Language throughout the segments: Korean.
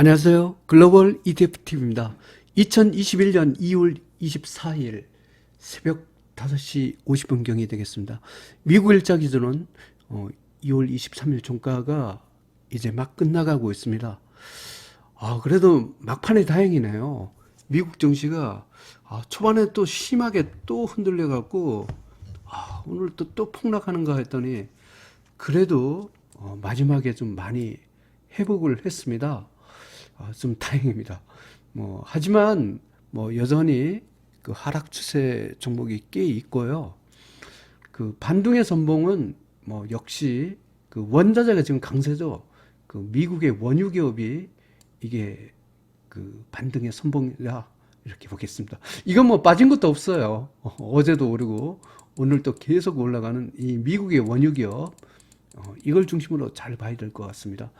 안녕하세요. 글로벌 ETFTV입니다. 2021년 2월 24일 새벽 5시 50분경이 되겠습니다. 미국 일자 기준은 어, 2월 23일 종가가 이제 막 끝나가고 있습니다. 아, 그래도 막판에 다행이네요. 미국 증시가 아, 초반에 또 심하게 또 흔들려갖고 아, 오늘 또, 또 폭락하는가 했더니 그래도 어, 마지막에 좀 많이 회복을 했습니다. 아, 좀 다행입니다. 뭐 하지만 뭐 여전히 그 하락 추세 종목이 꽤 있고요. 그 반등의 선봉은 뭐 역시 그 원자재가 지금 강세죠. 그 미국의 원유 기업이 이게 그 반등의 선봉이다 이렇게 보겠습니다. 이건 뭐 빠진 것도 없어요. 어, 어제도 오르고 오늘 또 계속 올라가는 이 미국의 원유 기업 어, 이걸 중심으로 잘 봐야 될 것 같습니다.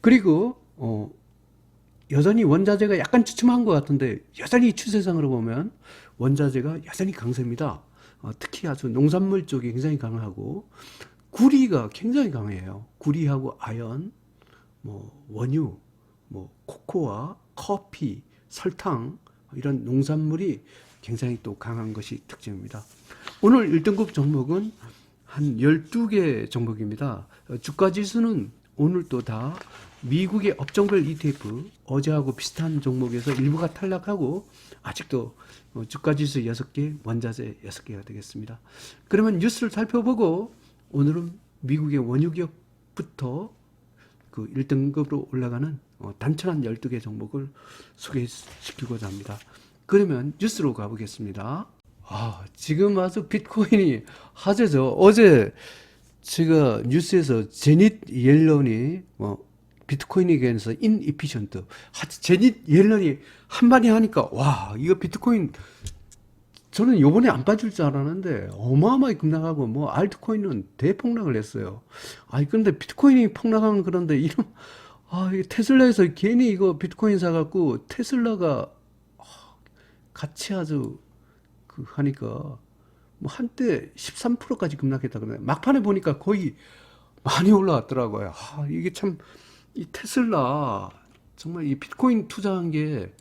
그리고 어, 여전히 원자재가 약간 주춤한 것 같은데 여전히 추세상으로 보면 원자재가 여전히 강세입니다. 어, 특히 아주 농산물 쪽이 굉장히 강하고 구리가 굉장히 강해요. 구리하고 아연, 뭐 원유, 뭐 코코아, 커피, 설탕 이런 농산물이 굉장히 또 강한 것이 특징입니다. 오늘 1등급 종목은 한 12개 종목입니다. 어, 주가 지수는 오늘 또 다 미국의 업종별 ETF 어제하고 비슷한 종목에서 일부가 탈락하고 아직도 어, 주가 지수 6개, 원자재 6개가 되겠습니다. 그러면 뉴스를 살펴보고 오늘은 미국의 원유 기업부터 그 1등급으로 올라가는 어, 단순한 12개 종목을 소개시키고자 합니다. 그러면 뉴스로 가보겠습니다. 아, 지금 아주 비트코인이 화제죠. 어제 제가 뉴스에서 제닛 옐런이 뭐 비트코인에 관해서 인이피션트 제닛 옐런이 한마디 하니까 와 이거 비트코인 저는 요번에 안 빠질 줄 알았는데 어마어마하게 급락하고 뭐 알트코인은 대폭락을 했어요. 아니 근데 비트코인이 폭락하면 그런데 이런 아 테슬라에서 괜히 이거 비트코인 사갖고 테슬라가 아, 같이 아주 그 하니까 뭐 한때 13%까지 급락했다 그러네. 막판에 보니까 거의 많이 올라왔더라고요. 아, 이게 참 이 테슬라 정말 이 비트코인 투자한 게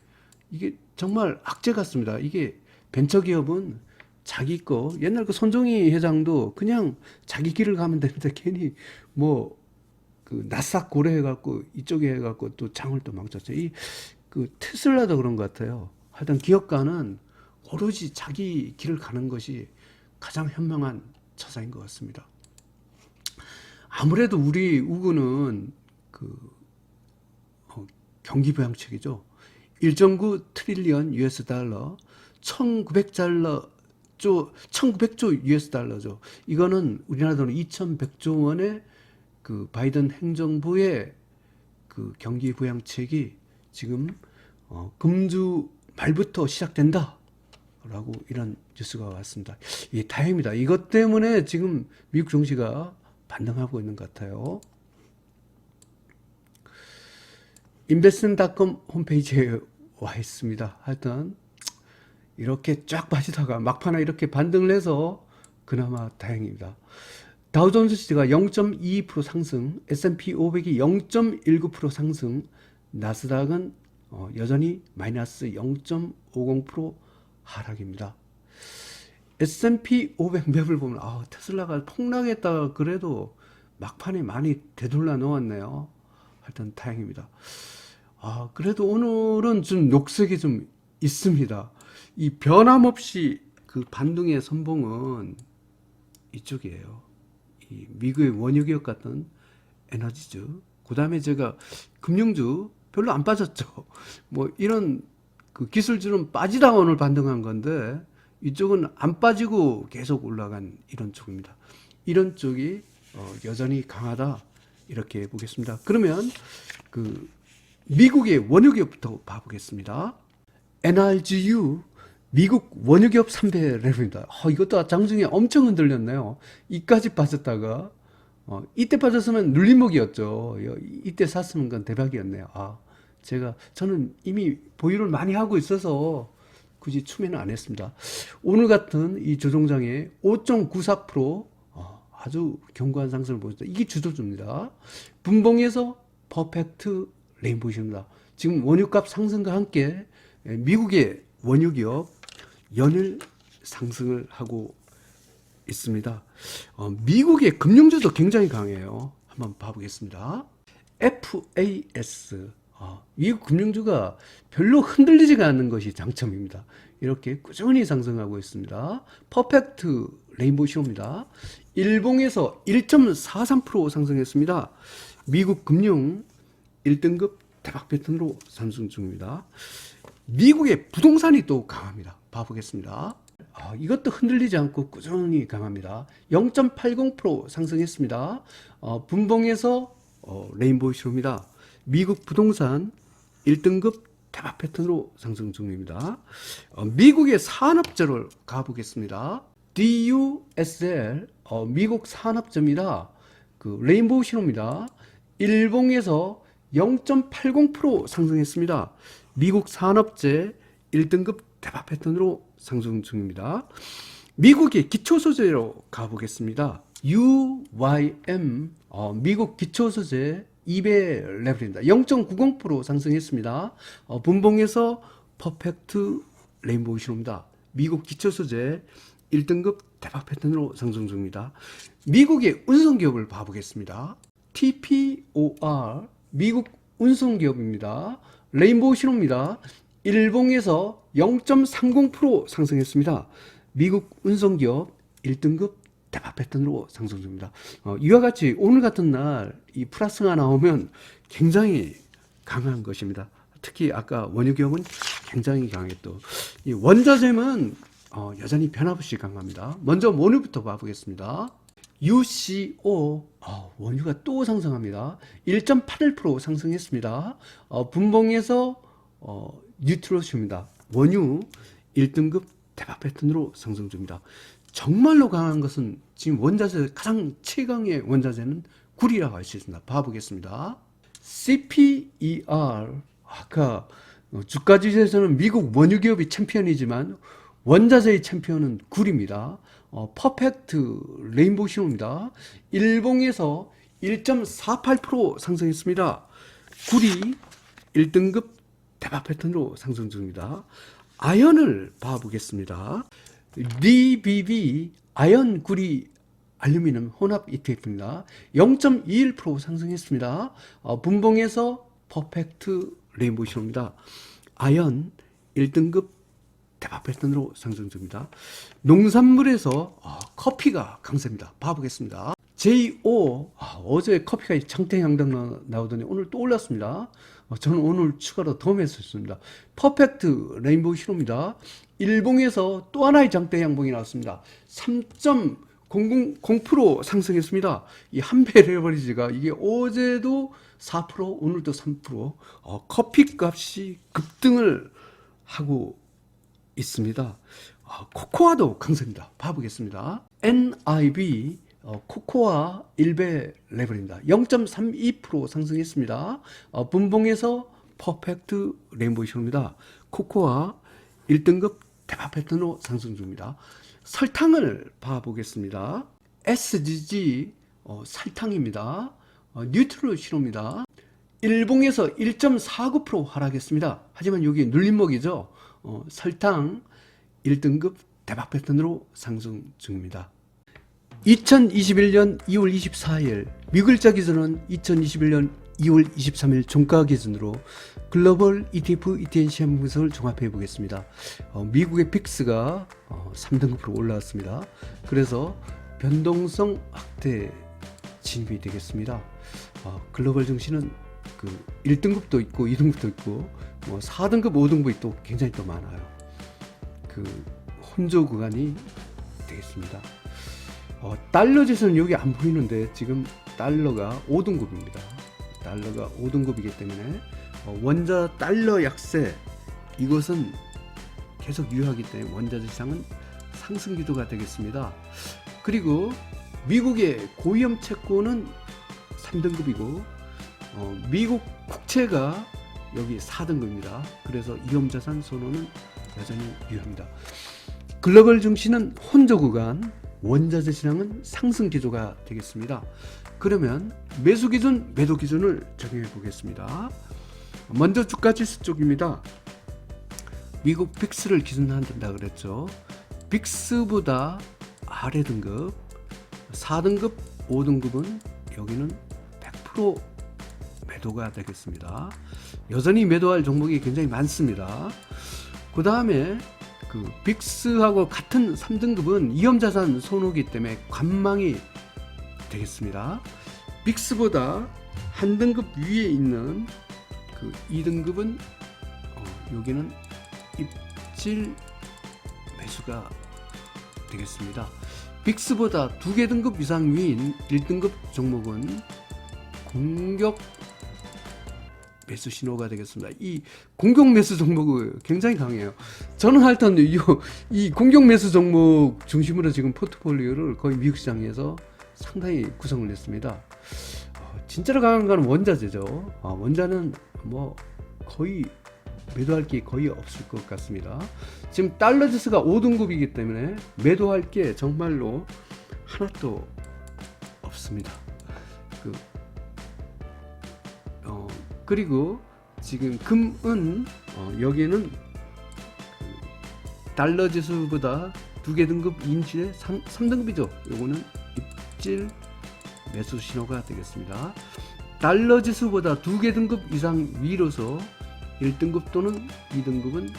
이게 정말 악재 같습니다. 이게 벤처 기업은 자기 거 옛날 그 손정희 회장도 그냥 자기 길을 가면 되는데 괜히 뭐그 나싹 고래 해갖고 이쪽에 해갖고 또 장을 또 망쳤죠. 이 그 테슬라도 그런 것 같아요. 하여튼 기업가는 오로지 자기 길을 가는 것이 가장 현명한 처사인 것 같습니다. 아무래도 우리 우구는 그 어, 경기 부양책이죠. 1.9 트릴리언 US 달러, 1,900달러 조 1,900조 US 달러죠. 이거는 우리나라 돈 2,100조 원의 그 바이든 행정부의 그 경기 부양책이 지금 어, 금주 말부터 시작된다. 라고 이런 뉴스가 왔습니다. 이 다행입니다. 이것 때문에 지금 미국 증시가 반등하고 있는 것 같아요. 인베스트닷컴 홈페이지에 와 있습니다. 하여튼 이렇게 쫙 빠지다가 막판에 이렇게 반등을 해서 그나마 다행입니다. 다우존스 지수가 0.22% 상승, S&P 500이 0.19% 상승, 나스닥은 어, 여전히 마이너스 0.50% 하락입니다. S&P 500 맵을 보면 아, 테슬라가 폭락했다 그래도 막판에 많이 되돌려 놓았네요. 하여튼 다행입니다. 아, 그래도 오늘은 좀 녹색이 좀 있습니다. 이 변함없이 그 반등의 선봉은 이쪽이에요. 이 미국의 원유기업 같은 에너지주. 그 다음에 제가 금융주 별로 안 빠졌죠. 뭐 이런 그 기술주는 빠지다가 오늘 반등한 건데 이쪽은 안 빠지고 계속 올라간 이런 쪽입니다. 이런 쪽이 어, 여전히 강하다 이렇게 보겠습니다. 그러면 그 미국의 원유기업부터 봐보겠습니다. NRGU 미국 원유기업 3배 레벨입니다. 어, 이것도 장중에 엄청 흔들렸네요. 이까지 빠졌다가 어, 이때 빠졌으면 눌림목이었죠. 이때 샀으면 그건 대박이었네요. 아, 제가 저는 이미 보유를 많이 하고 있어서 굳이 추매는 안 했습니다. 오늘 같은 이 조종장에 5.94% 어, 아주 견고한 상승을 보였다. 이게 주도주입니다. 분봉에서 퍼펙트 레인보우입니다. 지금 원유값 상승과 함께 예, 미국의 원유 기업 연일 상승을 하고 있습니다. 어, 미국의 금융주도 굉장히 강해요. 한번 봐보겠습니다. FAS 어, 미국 금융주가 별로 흔들리지가 않는 것이 장점입니다. 이렇게 꾸준히 상승하고 있습니다. 퍼펙트 레인보우 신호입니다. 일봉에서 1.43% 상승했습니다. 미국 금융 1등급 대박 패턴으로 상승 중입니다. 미국의 부동산이 또 강합니다. 봐보겠습니다. 아, 이것도 흔들리지 않고 꾸준히 강합니다. 0.80% 상승했습니다. 어, 분봉에서 어, 레인보우 신호입니다. 미국 부동산 1등급 대박 패턴으로 상승 중입니다. 어, 미국의 산업재를 가보겠습니다. DUSL 어, 미국 산업재입니다. 그 레인보우 신호입니다. 일봉에서 0.80% 상승했습니다. 미국 산업재 1등급 대박 패턴으로 상승 중입니다. 미국의 기초소재로 가보겠습니다. UYM 어, 미국 기초소재 2배 레벨입니다. 0.90% 상승했습니다. 어, 분봉에서 퍼펙트 레인보우 신호입니다. 미국 기초소재 1등급 대박 패턴으로 상승 중입니다. 미국의 운송기업을 봐보겠습니다. TPOR 미국 운송기업입니다. 레인보우 신호입니다. 일봉에서 0.30% 상승했습니다. 미국 운송기업 1등급 대박 패턴으로 상승 중입니다. 어, 이와 같이 오늘 같은 날 이 플러스가 나오면 굉장히 강한 것입니다. 특히 아까 원유기업은 굉장히 강했고 이 원자재는 어, 여전히 변함없이 강합니다. 먼저 원유부터 봐보겠습니다. UCO 어, 원유가 또 상승합니다. 1.81% 상승했습니다. 어, 분봉에서 어, 뉴트로시입니다. 원유 1등급 대박 패턴으로 상승 중입니다. 정말로 강한 것은 지금 원자재 가장 최강의 원자재는 구리라고 할 수 있습니다. 봐보겠습니다. CPER 아까 어, 주가 지수에서는 미국 원유 기업이 챔피언이지만 원자재의 챔피언은 구리입니다. 어, 퍼펙트 레인보우 신호입니다. 일봉에서 1.48% 상승했습니다. 구리 1등급 대박 패턴으로 상승 중입니다. 아연을 봐보겠습니다. DBB 아연 구리 알루미늄 혼합 ETF입니다. 0.21% 상승했습니다. 어, 분봉에서 퍼펙트 레인보우 신호입니다. 아연 1등급 대박 패턴으로 상승 중입니다. 농산물에서 어, 커피가 강세입니다. 봐보겠습니다. JO 아, 어제 커피가 장태향당 나오더니 오늘 또 올랐습니다. 어, 저는 오늘 추가로 더 매수했습니다. 퍼펙트 레인보우 신호입니다. 일봉에서 또 하나의 장대 양봉이 나왔습니다. 3.000% 상승했습니다. 이 한배 레버리지가 이게 어제도 4% 오늘도 3% 어, 커피 값이 급등을 하고 있습니다. 어, 코코아도 강세입니다. 봐보겠습니다. NIB 어, 코코아 1배 레벨입니다. 0.32% 상승했습니다. 어, 분봉에서 퍼펙트 레인보우 신호입니다. 코코아 1등급 대박 패턴으로 상승 중입니다. 설탕을 봐보겠습니다. SGG 어, 설탕입니다. 어, 뉴트럴 신호입니다. 일봉에서 1.49% 하락했습니다. 하지만 여기 눌림목이죠. 어, 설탕 1등급 대박 패턴으로 상승 중입니다. 2021년 2월 24일 미글자 기준은 2021년 2월 23일 종가 기준으로 글로벌 ETF ETN 분석을 종합해 보겠습니다. 어, 미국의 픽스가 어, 3등급으로 올라왔습니다. 그래서 변동성 확대 진입이 되겠습니다. 어, 글로벌 증시는 그 1등급도 있고 2등급도 있고 뭐 4등급, 5등급이 또 굉장히 또 많아요. 그 혼조 구간이 되겠습니다. 어, 달러 지수는 여기 안 보이는데 지금 달러가 5등급입니다. 달러가 5등급이기 때문에 어, 원자 달러 약세 이것은 계속 유효하기 때문에 원자재 시장은 상승 기도가 되겠습니다. 그리고 미국의 고위험 채권은 3등급이고 어, 미국 국채가 여기 4등급입니다. 그래서 위험자산 선호는 여전히 유효합니다. 글로벌 증시는 혼조 구간, 원자재 시장은 상승 기조가 되겠습니다. 그러면 매수 기준, 매도 기준을 정해 보겠습니다. 먼저 주가 지수 쪽입니다. 미국 빅스를 기준으로 한다 그랬죠. 빅스보다 아래 등급 4등급, 5등급은 여기는 100% 매도가 되겠습니다. 여전히 매도할 종목이 굉장히 많습니다. 그 다음에 그 빅스하고 같은 3등급은 위험자산 손호기 때문에 관망이 되겠습니다. 빅스보다 한 등급 위에 있는 그 2등급은 어, 여기는 입질 매수가 되겠습니다. 빅스보다 두 개 등급 이상 위인 1등급 종목은 공격 매수 신호가 되겠습니다. 이 공격 매수 종목은 굉장히 강해요. 저는 하여튼 이, 이 공격 매수 종목 중심으로 지금 포트폴리오를 거의 미국 시장에서 상당히 구성을 했습니다. 어, 진짜로 강한 거는 원자재죠. 어, 원자는 뭐 거의 매도할 게 거의 없을 것 같습니다. 지금 달러 지수가 5등급이기 때문에 매도할 게 정말로 하나도 없습니다. 그, 어, 그리고 지금 금은 어, 여기는 그 달러 지수보다 두 개 등급 인치의 3, 3등급이죠. 요거는 입질 매수 신호가 되겠습니다. 달러 지수보다 두 개 등급 이상 위로서 1등급 또는 2등급은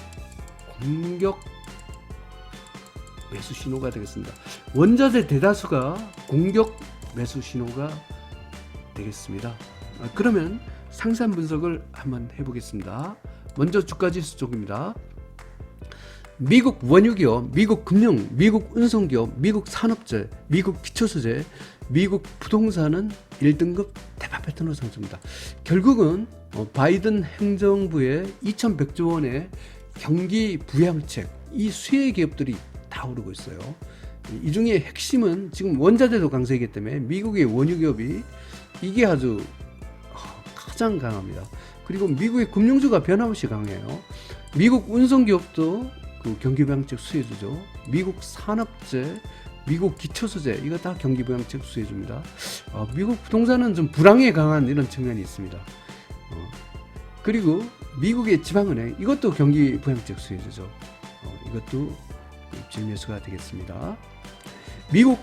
공격 매수 신호가 되겠습니다. 원자재 대다수가 공격 매수 신호가 되겠습니다. 아, 그러면 상산 분석을 한번 해보겠습니다. 먼저 주가지수 쪽입니다. 미국 원유기업, 미국 금융, 미국 운송기업, 미국 산업재, 미국 기초소재, 미국 부동산은 1등급 대박 패턴으로 상승합니다. 결국은 어, 바이든 행정부의 2,100조 원의 경기 부양책, 이 수혜 기업들이 다 오르고 있어요. 이 중에 핵심은 지금 원자재도 강세이기 때문에 미국의 원유 기업이 이게 아주 어, 가장 강합니다. 그리고 미국의 금융주가 변함없이 강해요. 미국 운송 기업도 그 경기 부양책 수혜주죠. 미국 산업재, 미국 기초소재 이거 다 경기 부양책 수혜줍니다. 어, 미국 부동산은 좀 불황에 강한 이런 측면이 있습니다. 어, 그리고 미국의 지방은행 이것도 경기 부양책 수혜주죠. 어, 이것도 입질 매수가 되겠습니다. 미국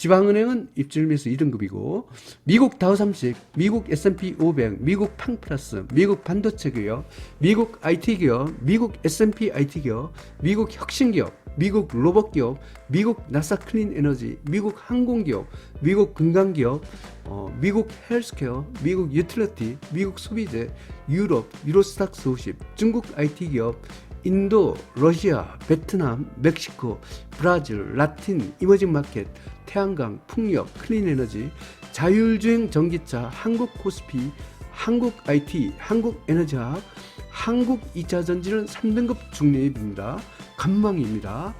지방은행은 입질 매수 2등급이고 미국 다우30, 미국 S&P 500, 미국 팡플러스, 미국 반도체 기업, 미국 IT 기업, 미국 S&P IT 기업, 미국 혁신 기업, 미국 로봇 기업, 미국 나사 클린 에너지, 미국 항공 기업, 미국 금강 기업, 어, 미국 헬스케어, 미국 유틸리티, 미국 소비재, 유럽, 유로스탁 스 50, 중국 IT 기업, 인도, 러시아, 베트남, 멕시코, 브라질, 라틴, 이머징 마켓, 태양광, 풍력, 클린 에너지, 자율주행 전기차, 한국 코스피, 한국 IT, 한국 에너지학, 한국 2차 전지는 3등급 중립입니다. 간망입니다.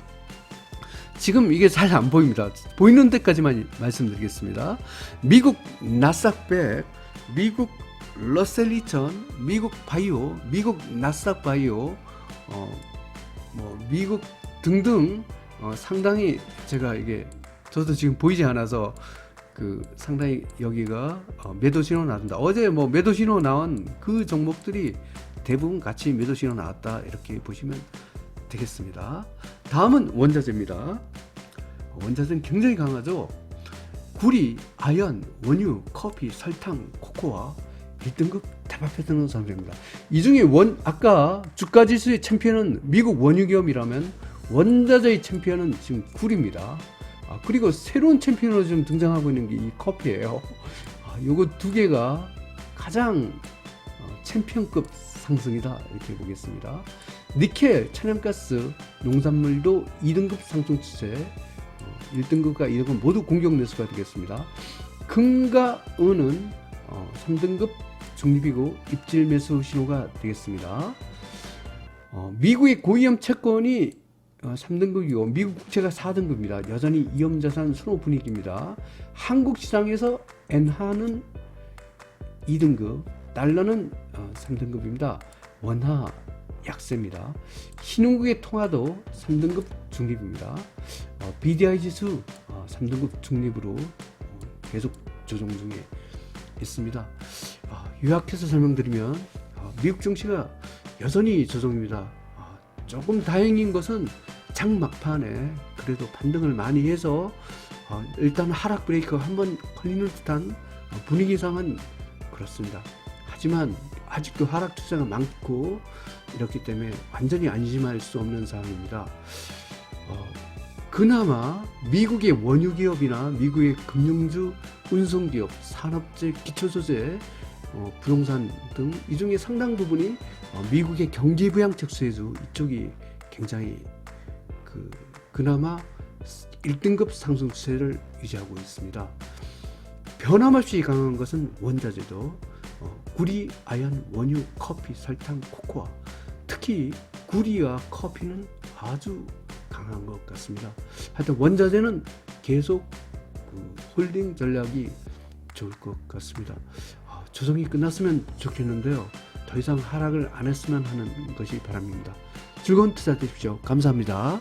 지금 이게 잘 안 보입니다. 보이는 데까지만 말씀드리겠습니다. 미국 나스닥100, 미국 러셀 2000, 미국 바이오, 미국 나스닥 바이오, 어, 뭐 미국 등등 어, 상당히 제가 이게 저도 지금 보이지 않아서 그 상당히 여기가 어, 매도 신호 나온다. 어제 뭐 매도 신호 나온 그 종목들이 대부분 같이 매도 신호 나왔다 이렇게 보시면 되겠습니다. 다음은 원자재입니다. 원자재는 굉장히 강하죠. 구리, 아연, 원유, 커피, 설탕, 코코아 1등급 패턴으로 상승합니다. 이 중에 원 아까 주가 지수의 챔피언은 미국 원유 기업이라면 원자재의 챔피언은 지금 구리입니다. 아, 그리고 새로운 챔피언으로 지금 등장하고 있는 게 이 커피예요. 아, 요거 두 개가 가장 어, 챔피언급 상승이다 이렇게 보겠습니다. 니켈, 천연가스, 농산물도 2등급 상승 추세, 어, 1등급과 2등급 모두 공격 매수가 되겠습니다. 금과 은은 어, 3등급 중립이고 입질 매수 신호가 되겠습니다. 어, 미국의 고위험 채권이 어, 3등급이고 미국 국채가 4등급입니다. 여전히 위험 자산 선호 분위기입니다. 한국 시장에서 엔화는 2등급, 달러는 어, 3등급입니다. 원화 약세입니다. 신흥국의 통화도 3등급 중립입니다. 어, BDI 지수 어, 3등급 중립으로 어, 계속 조정 중에 있습니다. 어, 요약해서 설명드리면 어, 미국 증시가 여전히 저성입니다. 아, 조금 다행인 것은 장 막판에 그래도 반등을 많이 해서 어, 일단 하락 브레이크가 한번 걸리는 듯한 어, 분위기상은 그렇습니다. 하지만 아직도 하락 추세가 많고 이렇기 때문에 완전히 안심할 수 없는 상황입니다. 어, 그나마 미국의 원유 기업이나 미국의 금융주, 운송기업, 산업재, 기초소재, 어, 부동산 등 이 중에 상당 부분이 어, 미국의 경기 부양책 수혜주 이쪽이 굉장히 그 그나마 1등급 상승 추세를 유지하고 있습니다. 변함없이 강한 것은 원자재도 어, 구리, 아연, 원유, 커피, 설탕, 코코아 특히 구리와 커피는 아주 강한 것 같습니다. 하여튼 원자재는 계속 그 홀딩 전략이 좋을 것 같습니다. 아, 조정이 끝났으면 좋겠는데요. 더 이상 하락을 안 했으면 하는 것이 바랍니다. 즐거운 투자 되십시오. 감사합니다.